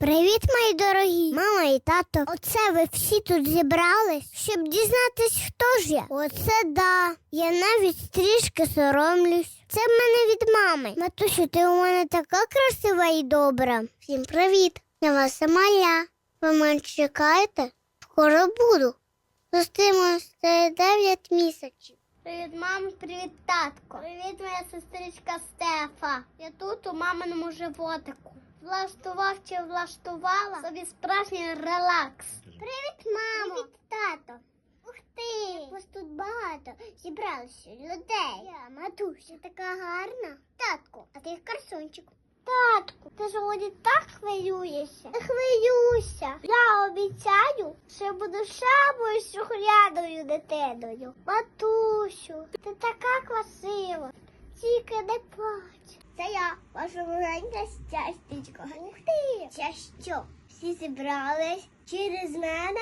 Привіт, мої дорогі, мама і тато. Оце ви всі тут зібрались, щоб дізнатись, хто ж я. Оце да. Я навіть трішки соромлюсь. Це в мене від мами. Матусю, ти у мене така красива і добра. Всім привіт. Я вас сама я. Ви мене чекаєте? Скоро буду. Зустрімося 9 місяців. Привіт, мам, привіт, татко. Привіт, моя сестричка Стефа. Я тут у маминому животику. Влаштував чи влаштувала собі справжній релакс. Привіт, мамо. Привіт, тато. Ух ти! Вас тут багато зібралося людей. Я, матуся, така гарна. Татку, а ти красунчик. Татку, ти сьогодні так хвилюєшся. Не хвилюйся. Я обіцяю, що буду самою сухряною дитиною. Матусю, ти така красива. Тільки не плач. Це я, ваша маленька щастячко. Ух ти! Це що? Всі зібрались через мене?